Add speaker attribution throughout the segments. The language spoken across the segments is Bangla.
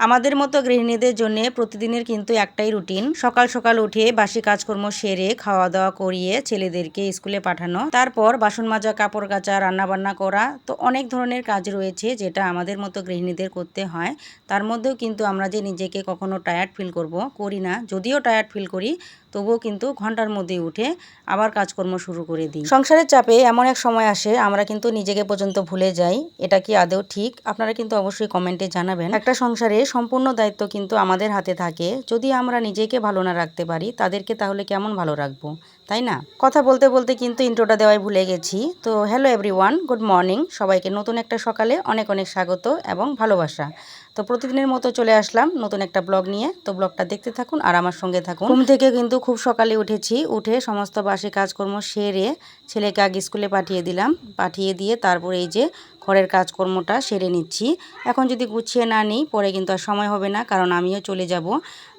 Speaker 1: আমাদের মতো গৃহিণীদের জন্য প্রতিদিনের কিন্তু একটাই রুটিন। সকাল সকাল উঠে বাসি কাজকর্ম সেরে খাওয়া দাওয়া করিয়ে ছেলেদেরকে স্কুলে পাঠানো, তারপর বাসন মাজা কাপড় কাচা রান্নাবান্না করা। তো অনেক ধরনের কাজ রয়েছে যেটা আমাদের মতো গৃহিণীদের করতে হয়। তার মধ্যেও কিন্তু আমরা যে নিজেকে কখনো টায়ার্ড ফিল করব, করি না। যদিও টায়ার্ড ফিল করি, তবুও কিন্তু ঘণ্টার মধ্যে উঠে আবার কাজকর্ম শুরু করে দিই। সংসারের চাপে এমন এক সময় আসে, আমরা কিন্তু নিজেকে পর্যন্ত ভুলে যাই। এটা কি আদৌ ঠিক? আপনারা কিন্তু অবশ্যই কমেন্টে জানাবেন। একটা সংসারে সম্পূর্ণ দায়িত্ব কিন্তু আমাদের হাতে থাকে। যদি আমরা নিজেকে ভালো না রাখতে পারি, তাদেরকে তাহলে কেমন ভালো রাখব? তাই না? কথা বলতে বলতে কিন্তু ইন্ট্রোটা দেওয়াই ভুলে গেছি। তো হ্যালো এভরিওয়ান, গুড মর্নিং। সবাইকে নতুন একটা সকালে অনেক অনেক স্বাগত এবং ভালোবাসা। তো প্রতিদিনের মতো চলে আসলাম নতুন একটা ব্লগ নিয়ে। তো ব্লগটা দেখতে থাকুন আর আমার সঙ্গে থাকুন। ঘুম থেকে কিন্তু খুব সকালে উঠেছি। উঠে সমস্ত বাসি কাজকর্ম সেরে ছেলেকে আগে স্কুলে পাঠিয়ে দিলাম। পাঠিয়ে দিয়ে তারপর এই যে ঘরের কাজকর্মটা সেরে নিচ্ছি। এখন যদি গুছিয়ে না নিই, পরে কিন্তু আর সময় হবে না, কারণ আমিও চলে যাব।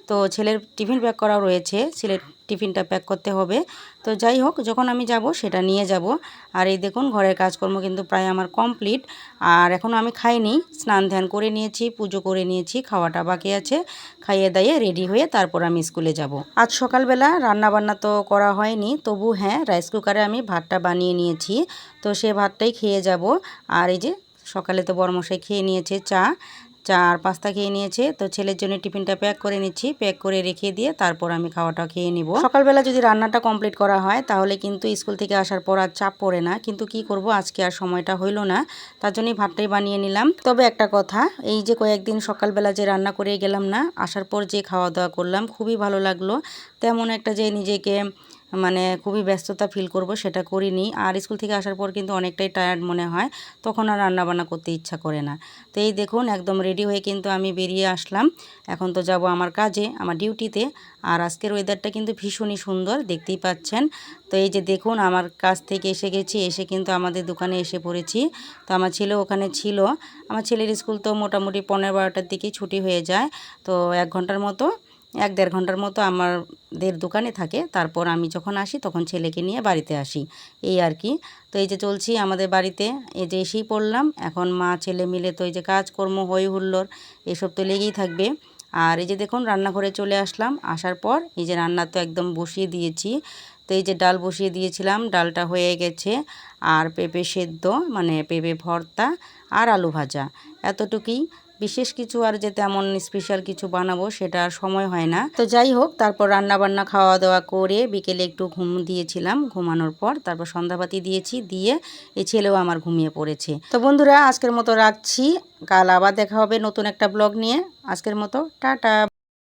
Speaker 1: তো ছেলের টিফিন প্যাক করাও রয়েছে, ছেলের টিফিনটা প্যাক করতে হবে। তো যাই হোক, যখন আমি যাব সেটা নিয়ে যাব। আর এই দেখুন, ঘরের কাজকর্ম কিন্তু প্রায় আমার কমপ্লিট। আর এখনও আমি খাইনি, স্নান ধ্যান করে নিয়েছি, পুজো করে নিয়েছি, খাওয়াটা বাকি আছে। খাইয়ে দাইয়ে রেডি হয়ে তারপর আমি স্কুলে যাব। আজ সকালবেলা রান্না বান্না তো করা হয়নি, তবু হ্যাঁ রাইস কুকারে আমি ভাতটা বানিয়ে নিয়েছি। তো সে ভাতটাই খেয়ে যাব। আর এই যে সকালে তো বড়মশাই খেয়ে নিয়েছে চা। চা আর পাস্তা খেয়ে নিয়েছে। তো ছেলের জন্য টিফিনটা প্যাক করে নিচ্ছি। প্যাক করে রেখে দিয়ে তারপর আমি খাওয়াটা খেয়ে নিব। সকালবেলা যদি রান্নাটা কমপ্লিট করা হয়, তাহলে কিন্তু স্কুল থেকে আসার পর আর চাপ পড়ে না। কিন্তু কি করব, আজকে আর সময়টা হইল না। তার জন্যই ভাতটাই বানিয়ে নিলাম। তবে একটা কথা, এই যে কয়েকদিন সকালবেলা যে রান্না করে গেলাম না, আসার পর যে খাওয়া দাওয়া করলাম, খুবই ভালো লাগল। তেমন একটা যে নিজেকে মানে খুবই ব্যস্ততা ফিল করব, সেটা করিনি। আর স্কুল থেকে আসার পর কিন্তু অনেকটাই টায়ার্ড মনে হয়, তখন আর রান্নাবান্না করতে ইচ্ছা করে না। তো এই দেখুন, একদম রেডি হয়ে কিন্তু আমি বেরিয়ে আসলাম। এখন তো যাব আমার কাজে, আমার ডিউটিতে আর আজকের ওয়েদারটা কিন্তু ভীষণই সুন্দর, দেখতেই পাচ্ছেন। তো এই যে দেখুন, আমার কাছ থেকে এসে গেছি, এসে কিন্তু আমাদের দোকানে এসে পড়েছি। তো আমার ছেলে ওখানে ছিল। আমার ছেলের স্কুল তো মোটামুটি পনেরো বারোটার দিকেই ছুটি হয়ে যায়। তো এক ঘণ্টার মতো এক দেড় ঘণ্টার মতো আমাদের দোকানে থাকে। তারপর আমি যখন আসি তখন ছেলেকে নিয়ে বাড়িতে আসি। এই আর কি। তো এই যে চলছি আমাদের বাড়িতে, এই যে এসেই পড়লাম। এখন মা, ছেলে মিলে তো এই যে কাজকর্ম, হই হুল্লোড়, এসব তো লেগেই থাকবে। আর এই যে দেখুন, রান্নাঘরে চলে আসলাম। আসার পর এই যে রান্না তো একদম বসিয়ে দিয়েছি। তো এই যে ডাল বসিয়ে দিয়েছিলাম। ডালটা হয়ে গেছে। আর পেঁপে সেদ্ধ মানে পেঁপে ভর্তা আর আলু ভাজা। এতটুকুই। বিশেষ কিছু আর যে তেমন স্পেশাল কিছু বানাবো সেটা আর সময় হয় না। তো যাই হোক, তারপর রান্না বান্না খাওয়া দাওয়া করে বিকেলে একটু ঘুম দিয়েছিলাম, ঘুমানোর পর তারপর সন্ধ্যাবাতি দিয়েছি, দিয়ে এই ছেলেও আমার ঘুমিয়ে পড়েছে। তো বন্ধুরা, আজকের মতো রাখছি। কাল আবার দেখা হবে নতুন একটা ব্লগ নিয়ে। আজকের মতো, টাটা।